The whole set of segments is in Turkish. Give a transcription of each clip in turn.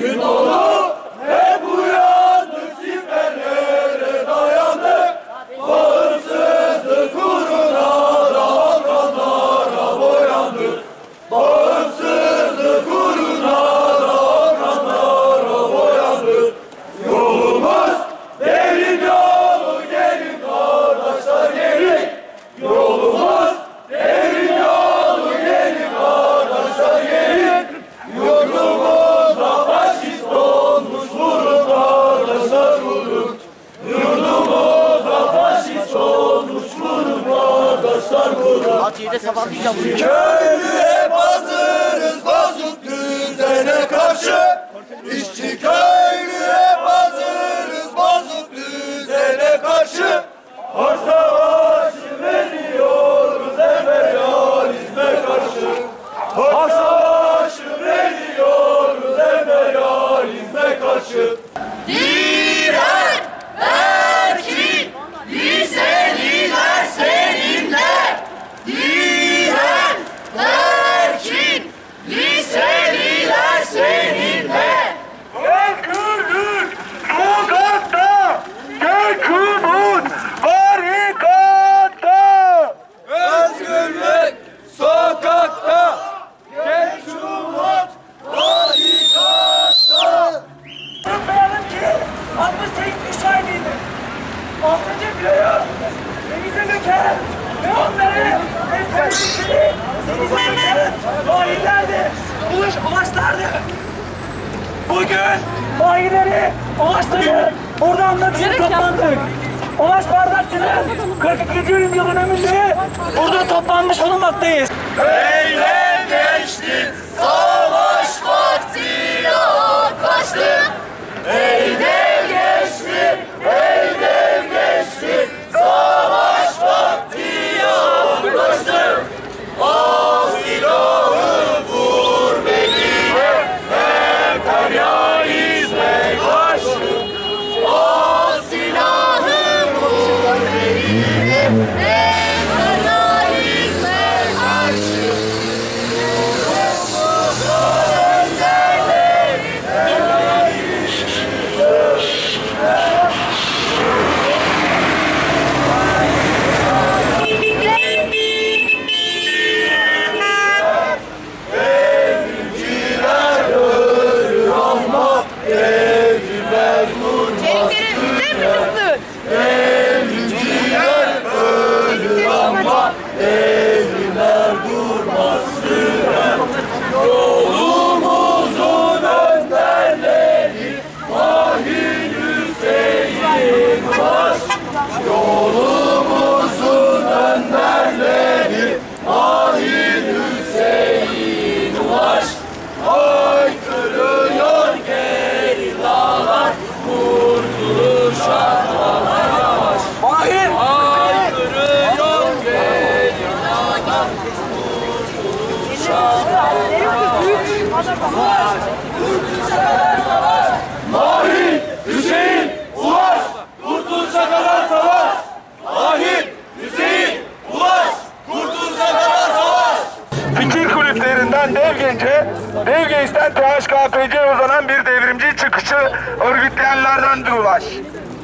Gün olur. Saat 7'de sabah bir kabul. Köylüye hazırız bozuk düzene karşı. İşçi köylü. Altıncı filoyu denize döker ve onları efendisini denize döker faillerdi, buluş amaçlardı. Bugün failleri amaçları burada anlatışını toplandık. Ulaş Bardakçı'nın 42. yılın önünde burada toplanmış bulunmaktayız. Eylem geçti, sağ 嗯 Mahir Fikir kulüplerinden Dev Genç'e, Dev Genç'ten THKPC'ye uzanan bir devrimci çıkışı örgütleyenlerdendir Ulaş.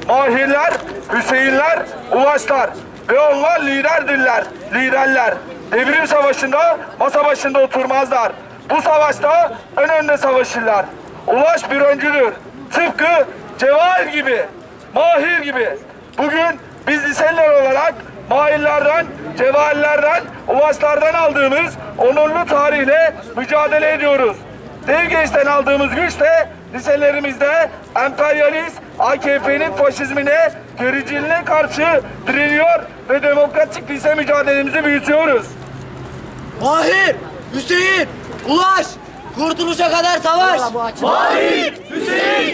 Mahirler, Hüseyinler, Ulaşlar ve onlar liderdirler, liderler. Devrim savaşında masa başında oturmazlar. Bu savaşta ön önde savaşırlar. Ulaş bir öncüdür. Tıpkı Cevahir gibi, Mahir gibi. Bugün biz liseliler olarak mahillerden, cevahirlerden, ulaşlardan aldığımız onurlu tarihle mücadele ediyoruz. Dev gençten aldığımız güçle liselerimizde emperyalist AKP'nin faşizmine, gericiliğine karşı direniyor ve demokratik lise mücadelemizi büyütüyoruz. Mahir, Hüseyin, Ulaş, kurtuluşa kadar savaş. Mahir Hüseyin